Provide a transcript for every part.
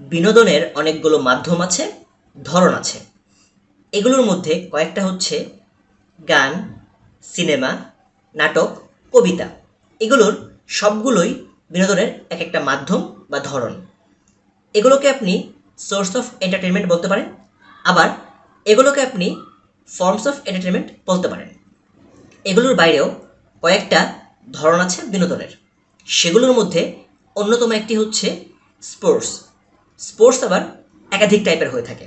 বিনোদনের অনেকগুলো মাধ্যম আছে, ধরন আছে। এগুলোর মধ্যে কয়েকটা হচ্ছে গান, সিনেমা, নাটক, কবিতা। এগুলোর সবগুলোই বিনোদনের এক একটা মাধ্যম বা ধরন। এগুলোকে আপনি সোর্স অফ এন্টারটেনমেন্ট বলতে পারেন, আবার এগুলোকে আপনি ফর্মস অফ এন্টারটেনমেন্ট বলতে পারেন। এগুলোর বাইরেও কয়েকটা ধরন আছে বিনোদনের। সেগুলোর মধ্যে অন্যতম একটি হচ্ছে স্পোর্টস স্পোর্টস আবার একাধিক টাইপের হয়ে থাকে।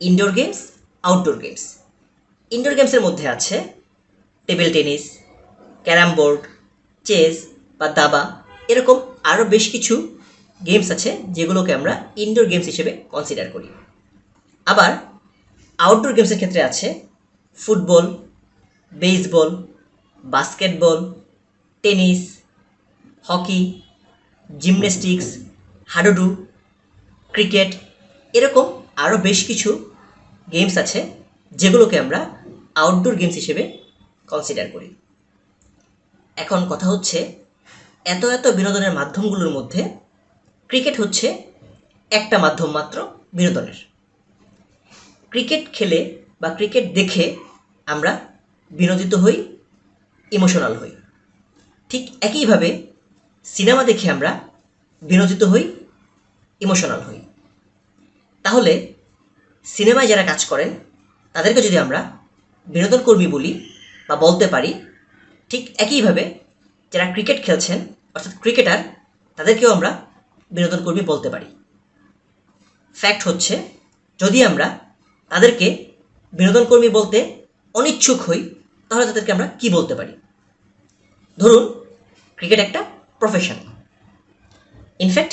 Indoor games outdoor games indoor গেমসের মধ্যে আছে table tennis carrom board chess বা দাবা। এরকম আরও বেশ কিছু গেমস আছে যেগুলোকে আমরা ইনডোর গেমস হিসেবে কনসিডার করি। আবার আউটডোর গেমসের ক্ষেত্রে আছে football baseball basketball tennis hockey gymnastics হাডুডু ক্রিকেট এরকম আরও বেশ কিছু গেমস আছে, যেগুলোকে আমরা আউটডোর গেমস হিসেবে কনসিডার করি। এখন কথা হচ্ছে, এত এত বিনোদনের মাধ্যমগুলোর মধ্যে ক্রিকেট হচ্ছে একটা মাধ্যম মাত্র বিনোদনের। ক্রিকেট খেলে বা ক্রিকেট দেখে আমরা বিনোদিত হই ইমোশনাল হই। ঠিক একইভাবে সিনেমা দেখে আমরা বিনোদিত হই ইমোশনাল হই। তাহলে সিনেমায় যারা কাজ করেন, তাদেরকে যদি আমরা বিনোদন কর্মী বলি বা বলতে পারি, ঠিক একইভাবে যারা ক্রিকেট খেলছেন, অর্থাৎ ক্রিকেটার, তাদেরকেও আমরা বিনোদন কর্মী বলতে পারি। ফ্যাক্ট হচ্ছে, যদি আমরা তাদেরকে বিনোদন কর্মী বলতে অনিচ্ছুক হই, তাহলে তাদেরকে আমরা কি বলতে পারি? ধরুন, ক্রিকেট একটা প্রফেশন ইনফ্যাক্ট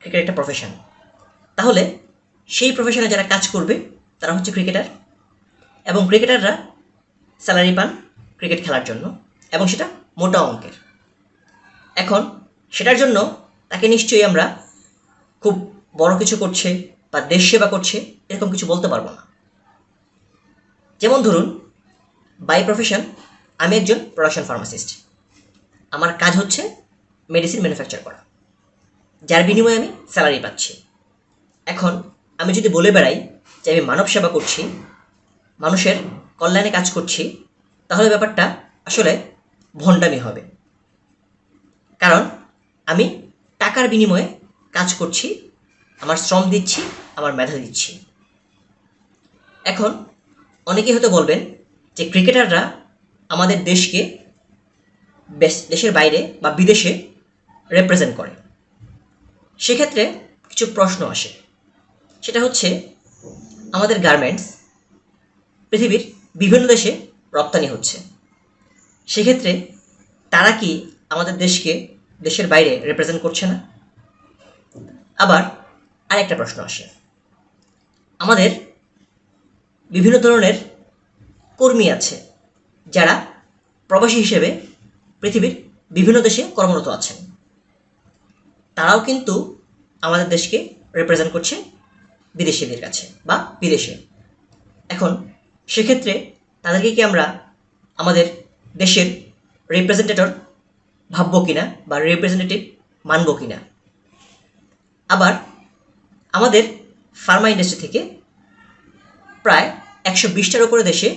ক্রিকেট একটা প্রফেশন তাহলে সেই প্রফেশনে যারা কাজ করবে, তারা হচ্ছে ক্রিকেটার এবং ক্রিকেটাররা স্যালারি পান ক্রিকেট খেলার জন্য এবং সেটা মোটা অঙ্কের। এখন সেটার জন্য তাকে নিশ্চয়ই আমরা খুব বড় কিছু করছে বা দেশ সেবা করছে, এরকম কিছু বলতে পারব না। যেমন ধরুন বাই প্রফেশন আমি একজন প্রোডাকশন ফার্মাসিস্ট আমার কাজ হচ্ছে মেডিসিন ম্যানুফ্যাকচার করা, যার বিনিময়ে আমি স্যালারি পাচ্ছি। এখন আমি যদি বলে বেড়াই যে আমি মানব সেবা করছি, মানুষের কল্যাণে কাজ করছি, তাহলে ব্যাপারটা আসলে ভণ্ডামি হবে। কারণ আমি টাকার বিনিময়ে কাজ করছি, আমার শ্রম দিচ্ছি, আমার মেধা দিচ্ছি। এখন অনেকেই হয়তো বলবেন যে ক্রিকেটাররা আমাদের দেশকে দেশের বাইরে বা বিদেশে রেপ্রেজেন্ট করে। সেক্ষেত্রে কিছু প্রশ্ন আসে। সেটা হচ্ছে আমাদের গার্মেন্টস পৃথিবীর বিভিন্ন দেশে রপ্তানি হচ্ছে। সেক্ষেত্রে তারা কি আমাদের দেশকে দেশের বাইরে রিপ্রেজেন্ট করছে না? আবার আরেকটা প্রশ্ন আসে। আমাদের বিভিন্ন ধরনের কর্মী আছে যারা প্রবাসী হিসেবে পৃথিবীর বিভিন্ন দেশে কর্মরত আছেন। তারাও কিন্তু আমাদের দেশকে রিপ্রেজেন্ট করছে বিদেশিদের কাছে বা বিদেশে। এখন সেক্ষেত্রে তাদেরকে কি আমরা আমাদের দেশের রিপ্রেজেন্টেটর ভাববো কিনা বা রিপ্রেজেন্টেটিভ মানব কিনা? আবার আমাদের ফার্মা ইন্ডাস্ট্রি থেকে প্রায় একশো বিশটার উপরে দেশে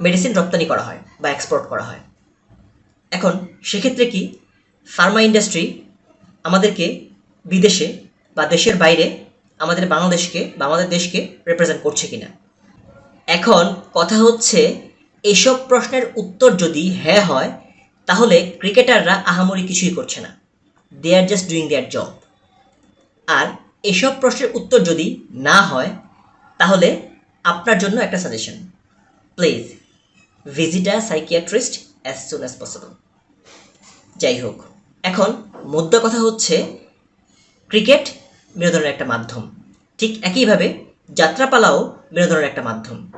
মেডিসিন রপ্তানি করা হয় বা এক্সপোর্ট করা হয়। এখন সেক্ষেত্রে কি ফার্মা ইন্ডাস্ট্রি আমাদেরকে বিদেশে বা দেশের বাইরে আমাদের বাংলাদেশকে বা আমাদের দেশকে রিপ্রেজেন্ট করছে কিনা। এখন কথা হচ্ছে, এসব প্রশ্নের উত্তর যদি হ্যাঁ হয়, তাহলে ক্রিকেটাররা আহামরি কিছুই করছে না। They are just doing their job আর এসব প্রশ্নের উত্তর যদি না হয়, তাহলে আপনার জন্য একটা suggestion please visit a psychiatrist as soon as possible যাই হোক, এখন মুদ্রা কথা হচ্ছে, ক্রিকেট বিনোদনের একটা মাধ্যম। ঠিক একইভাবে যাত্রাপালাও বিনোদনের একটা মাধ্যম।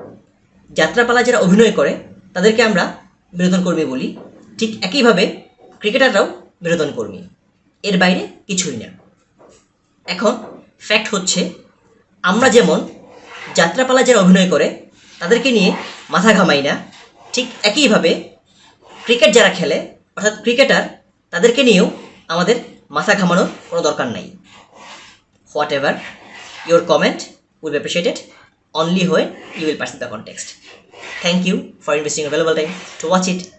যাত্রাপালা যারা অভিনয় করে, তাদেরকে আমরা বিনোদন কর্মী বলি। ঠিক একইভাবে ক্রিকেটাররাও বিনোদন কর্মী। এর বাইরে কিছুই না। এখন ফ্যাক্ট হচ্ছে, আমরা যেমন যাত্রাপালা যারা অভিনয় করে, তাদেরকে নিয়ে মাথা ঘামাই না। ঠিক একইভাবে ক্রিকেট যারা খেলে, অর্থাৎ ক্রিকেটার, তাদেরকে নিয়েও আমাদের মাথা ঘামানোর কোনো দরকার নাই। Whatever Your comment will be appreciated only when you will pass the context. Thank you for investing your valuable time to watch it.